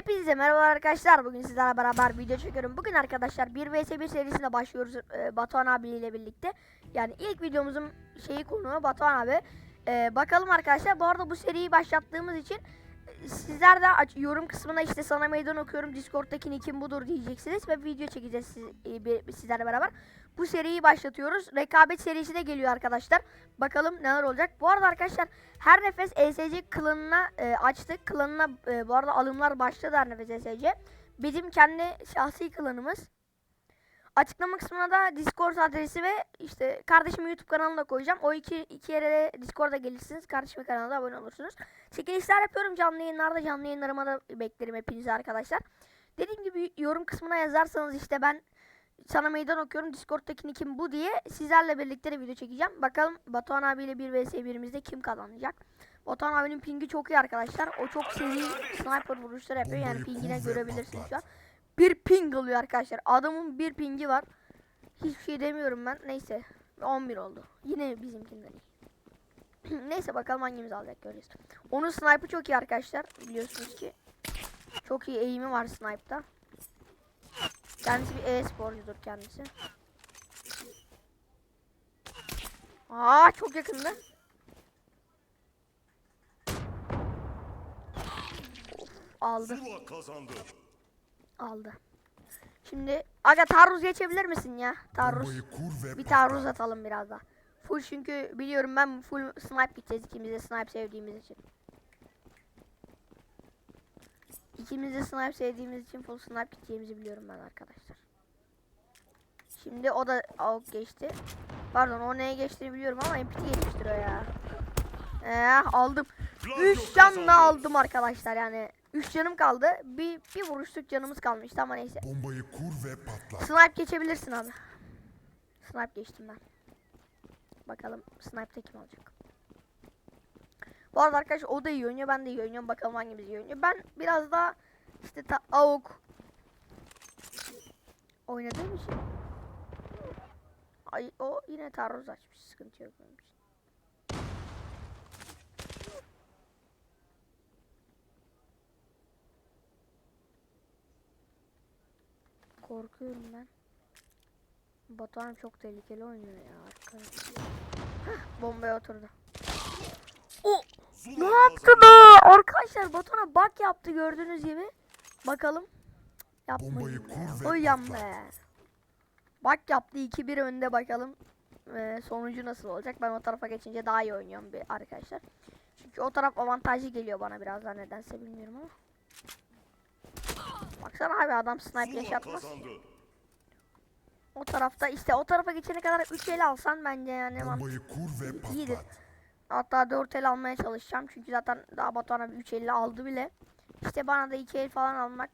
Hepinize merhaba arkadaşlar. Bugün sizlerle beraber video çekiyorum. Bugün arkadaşlar 1 vs 1 serisine başlıyoruz e, Batuhan abiyle birlikte. Yani ilk videomuzun şeyi konuğu Batuhan abi. E, bakalım arkadaşlar. Bu arada bu seriyi başlattığımız için e, sizler de aç- yorum kısmına işte sana meydan okuyorum Discord'daki nickim budur diyeceksiniz ve video çekeceğiz siz, e, bir- sizlerle beraber. Bu seriyi başlatıyoruz. Rekabet serisi de geliyor arkadaşlar. Bakalım neler olacak. Bu arada arkadaşlar her nefes ESC klanına e, açtık. Klanına e, bu arada alımlar başladı her nefes ESC. Bizim kendi şahsi klanımız. Açıklama kısmına da Discord adresi ve işte kardeşimin YouTube kanalını da koyacağım. O iki, iki yere de Discord'a gelirsiniz. Kardeşimin kanalına da abone olursunuz. Çekilişler yapıyorum canlı yayınlarda. Canlı yayınlarıma da beklerim hepinizi arkadaşlar. Dediğim gibi yorum kısmına yazarsanız işte ben sana meydan okuyorum. Discord'daki kim bu diye sizlerle birlikte de video çekeceğim. Bakalım Batuhan abiyle 1 vs 1'imizde kim kazanacak? Batuhan abinin pingi çok iyi arkadaşlar. O çok seri sniper vuruşlar yapıyor. Yani pingine görebilirsiniz şu an. Bir ping alıyor arkadaşlar. Adamın bir pingi var. Hiçbir şey demiyorum ben. Neyse. 11 oldu. Yine bizimkinden iyi. Neyse bakalım hangimiz alacak göreceğiz. Onun sniper çok iyi arkadaşlar. Biliyorsunuz ki. Çok iyi eğimi var sniper'da. Kendisi bir e-sporcudur kendisi. Aa çok yakında. Of, aldı. Aldı. Şimdi aga taarruz geçebilir misin ya? Taarruz. Bir taarruz atalım biraz daha. Full çünkü biliyorum ben full snipe gideceğiz ikimiz de snipe sevdiğimiz için. İkimiz de snipe sevdiğimiz için full snipe gideceğimizi biliyorum ben arkadaşlar. Şimdi o da AUK geçti. Pardon o neye geçtiğini biliyorum ama MPT geçmiştir o ya. Eh aldım. Gladio 3 canla aldım arkadaşlar yani. 3 canım kaldı. Bir, bir vuruşluk canımız kalmıştı ama neyse. Bombayı kur ve patlat. Snipe geçebilirsin abi. Snipe geçtim ben. Bakalım snipe'da kim alacak. Bu arada arkadaşlar o da iyi oynuyor ben de iyi oynuyorum. Bakalım hangimiz iyi oynuyor. Ben biraz daha işte ta AUK oynadığım için. Ay o yine taarruz açmış. Sıkıntı yok benim için. Korkuyorum ben. Batuhan çok tehlikeli oynuyor ya arkadaşlar. Hah, bombaya oturdu. Ne yaptı be? Arkadaşlar Batuhan'a bak yaptı gördüğünüz gibi. Bakalım. Uyyan patlat. be. Bak yaptı 2-1 önde bakalım. Ee, sonucu nasıl olacak? Ben o tarafa geçince daha iyi oynuyorum bir arkadaşlar. Çünkü o taraf avantajlı geliyor bana biraz daha nedense bilmiyorum ama. Baksana abi adam snipe yaşatmaz. O tarafta işte o tarafa geçene kadar 3 el alsan bence yani Bombayı kur ve iyidir. Hatta 4 el almaya çalışacağım çünkü zaten daha Batuhan abi 3 elle aldı bile. İşte bana da 2 el falan almak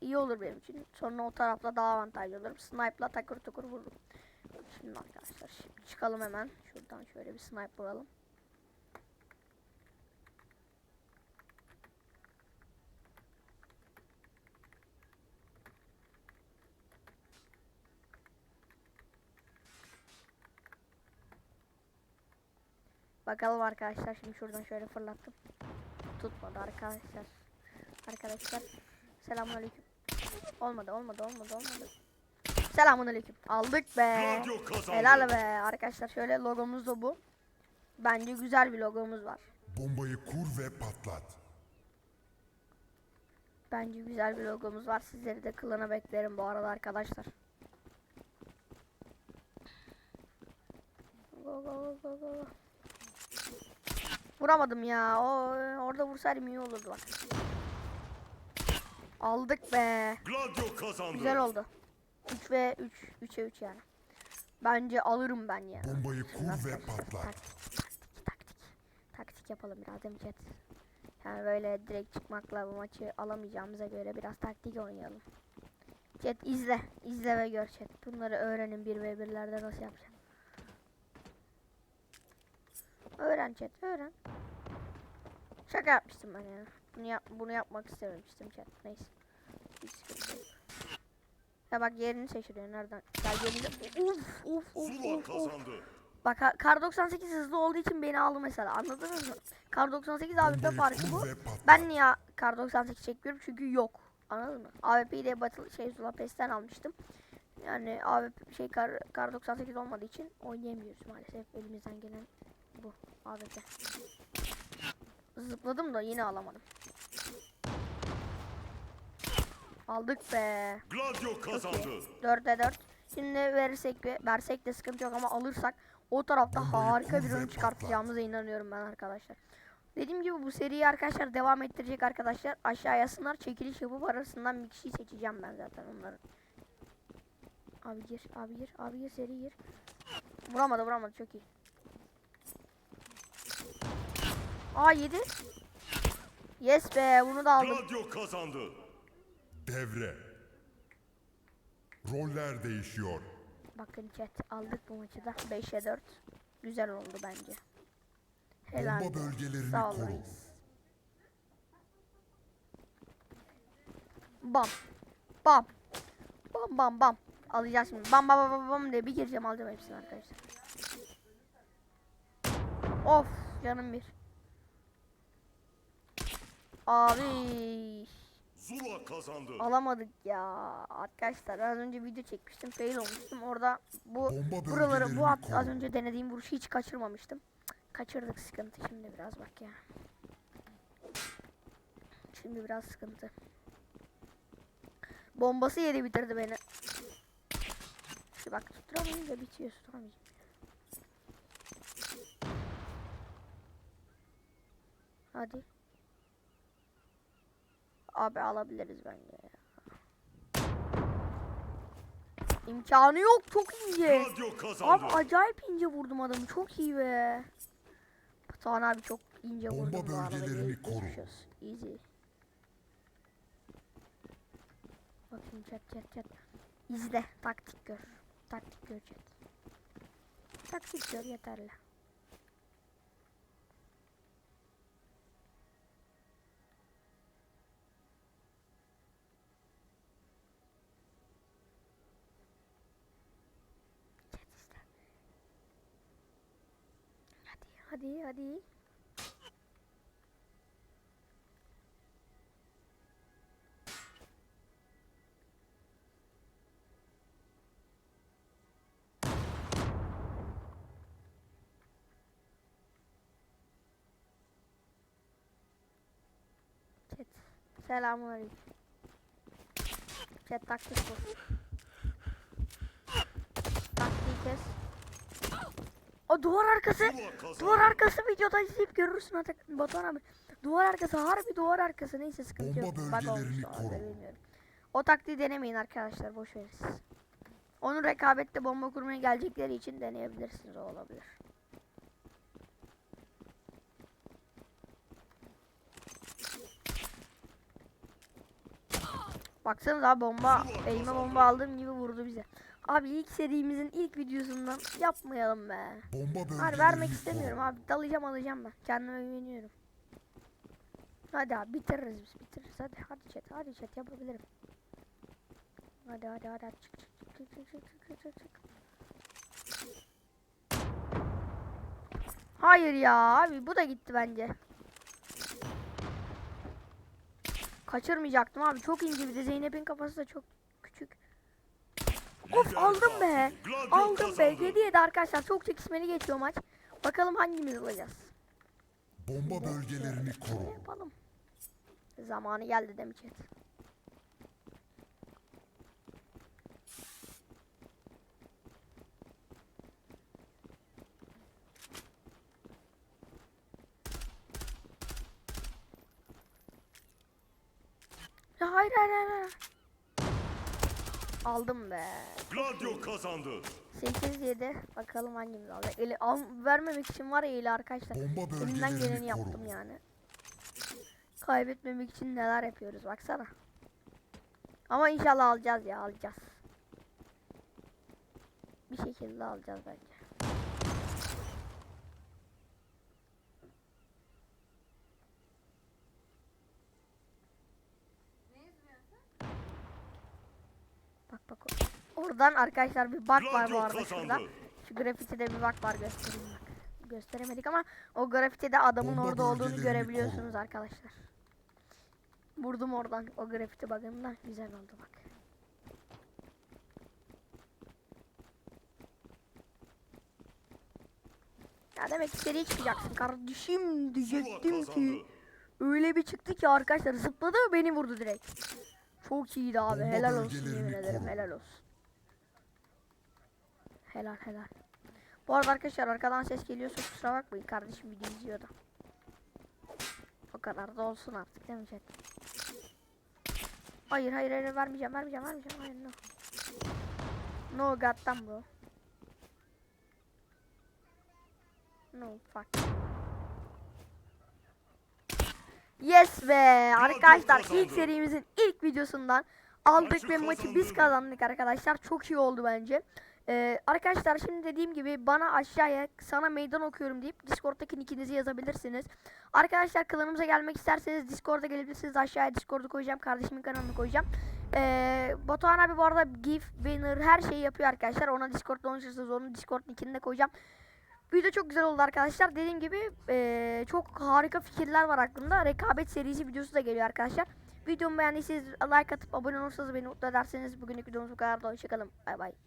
iyi olur benim için. Sonra o tarafta daha avantajlı olurum. Snipe'la takır tukur vururum. Şimdi arkadaşlar şimdi çıkalım hemen. Şuradan şöyle bir snipe vuralım. Bakalım arkadaşlar şimdi şuradan şöyle fırlattım. Tutmadı arkadaşlar. Arkadaşlar selamünaleyküm. Olmadı olmadı olmadı olmadı. Selamünaleyküm. Aldık be. Helal be arkadaşlar şöyle logomuz da bu. Bence güzel bir logomuz var. Bombayı kur ve patlat. Bence güzel bir logomuz var. Sizleri de klana beklerim bu arada arkadaşlar. Go, go, go, go, go. Vuramadım ya. O orada vursaydım iyi olurdu bak. Aldık be. Gladio kazandı. Güzel oldu. 3 ve 3. 3'e 3 yani. Bence alırım ben ya. Bombayı Nasıl kur ve arkadaşlar? patlat. Taktik, taktik, taktik. Yapalım biraz değil mi chat? Yani böyle direkt çıkmakla bu maçı alamayacağımıza göre biraz taktik oynayalım. Chat izle. izle ve gör chat. Bunları öğrenin 1 ve 1'lerde nasıl yapacağım. Öğren chat öğren. Şaka yapmıştım ben ya. Bunu, yap bunu yapmak istememiştim chat. Neyse. Ya bak yerini şaşırıyor nereden? Gel yerinde. Uf uf uf uf uf. kazandı. Bak Kar- Kar 98 hızlı olduğu için beni aldı mesela anladınız mı? Kar 98 AWP farkı bu. Ben niye Kar 98 çekmiyorum? Çünkü yok. Anladın mı? AWP'yi de Battle şey Zula Pest'ten almıştım. Yani AWP şey Kar, Kar 98 olmadığı için oynayamıyoruz maalesef. Elimizden gelen bu AWP. Zıpladım da yine alamadım. Aldık be. Gladio kazandı. 4'e 4. Şimdi verirsek ve versek de sıkıntı yok ama alırsak o tarafta harika bir patlat. çıkartacağımıza inanıyorum ben arkadaşlar. Dediğim gibi bu seriyi arkadaşlar devam ettirecek arkadaşlar. Aşağı yazsınlar çekiliş yapıp arasından bir kişiyi seçeceğim ben zaten onların. Abi gir, abi gir, abi gir, seri gir. Vuramadı, vuramadı çok iyi. Aa yedi. Yes be bunu da aldım. Gladio kazandı. Devre. Roller değişiyor. Bakın chat aldık bu maçı da 5'e 4. Güzel oldu bence. Helal. Bomba bölgelerini Sağ koru. Bam. Bam. Bam bam bam. Alacağız şimdi. Bam bam bam bam, bam diye bir gireceğim alacağım hepsini arkadaşlar. Of canım bir. Abi Zula kazandı. alamadık ya. Arkadaşlar az önce video çekmiştim. Fail olmuştum. Orada bu Bomba Buraları bu at, az önce denediğim vuruşu hiç kaçırmamıştım. Kaçırdık sıkıntı şimdi biraz bak ya. Şimdi biraz sıkıntı. Bombası yedi bitirdi beni. Şu bak tutturamayınca bitiyor tutturamayınca. Hadi. Abi alabiliriz bence ya. İmkanı yok çok ince. Abi acayip ince vurdum adamı. Çok iyi be. Batuhan abi çok ince Bomba vurdum bu arada. bölgelerini koru. Easy. Bakayım chat chat chat. İzle. Taktik gör. Taktik gör chat. Taktik gör yeterli. Hadi hadi. Chat. Selamünaleyküm. Chat taktik bu. Taktiği kes. Duvar arkası. Duvar arkası videoda izleyip görürsün artık Batuhan abi. Duvar arkası harbi duvar arkası neyse sıkıntı Bomba yok. Bug olmuş o anda, koru. bilmiyorum. O taktiği denemeyin arkadaşlar boş verin siz. Onun rekabette bomba kurmaya gelecekleri için deneyebilirsiniz o olabilir. Baksanıza bomba elime bomba aldığım gibi. Abi ilk serimizin ilk videosundan yapmayalım be. Bomba Hayır vermek istemiyorum abi. Dalacağım alacağım ben. Kendime güveniyorum. Hadi abi bitiririz biz bitiririz. Hadi hadi chat hadi chat yapabilirim. Hadi hadi hadi, çık çık çık çık çık çık çık çık. Hayır ya abi bu da gitti bence. Kaçırmayacaktım abi. Çok ince bir de Zeynep'in kafası da çok. Of aldım be. Aldım be. kazandı. 7 7 arkadaşlar. Çok çekişmeli geçiyor maç. Bakalım hangimiz alacağız. Bomba bölgelerini koru. Yapalım? Zamanı geldi mi chat? Hayır hayır hayır. hayır. Aldım be. Gladio kazandı. 8 7 bakalım hangimiz alacak. Eli al, vermemek için var ya eli arkadaşlar. Bomba Elimden geleni bölgelerini yaptım koru. yani. Kaybetmemek için neler yapıyoruz baksana. Ama inşallah alacağız ya alacağız. Bir şekilde alacağız bence. Bak bak o- oradan arkadaşlar bir bug var bu arada şurada. Şu grafitide bir bak var göstereyim bak. Gösteremedik ama o grafitide adamın Bomba orada olduğunu görebiliyorsunuz koru. arkadaşlar. Vurdum oradan o grafiti bug'ından güzel oldu bak. Ya demek seri çıkacaksın kardeşim diyecektim ki. Öyle bir çıktı ki arkadaşlar zıpladı beni vurdu direkt. Çok iyiydi abi helal olsun yemin ederim helal olsun. Helal helal. Bu arada arkadaşlar arkadan ses geliyorsa kusura bakmayın kardeşim video izliyor da. O kadar da olsun artık değil mi chat? Hayır hayır hayır vermeyeceğim vermeyeceğim vermeyeceğim hayır no. No god'dan bro. No fuck. Yes be arkadaşlar ilk serimizin ilk videosundan aldık ve maçı biz kazandık arkadaşlar. Çok iyi oldu bence. Ee, arkadaşlar şimdi dediğim gibi bana aşağıya sana meydan okuyorum deyip Discord'daki nickinizi yazabilirsiniz. Arkadaşlar klanımıza gelmek isterseniz Discord'a gelebilirsiniz. Aşağıya Discord'u koyacağım. Kardeşimin kanalını koyacağım. Ee, Batuhan abi bu arada GIF, banner her şeyi yapıyor arkadaşlar. Ona Discord'da konuşursanız onun Discord nickini de koyacağım. Video çok güzel oldu arkadaşlar. Dediğim gibi eee, çok harika fikirler var aklımda. Rekabet serisi videosu da geliyor arkadaşlar. Videomu beğendiyseniz like atıp abone olursanız beni mutlu ederseniz bugünlük videomuz bu kadar. Hoşçakalın. Bay bay.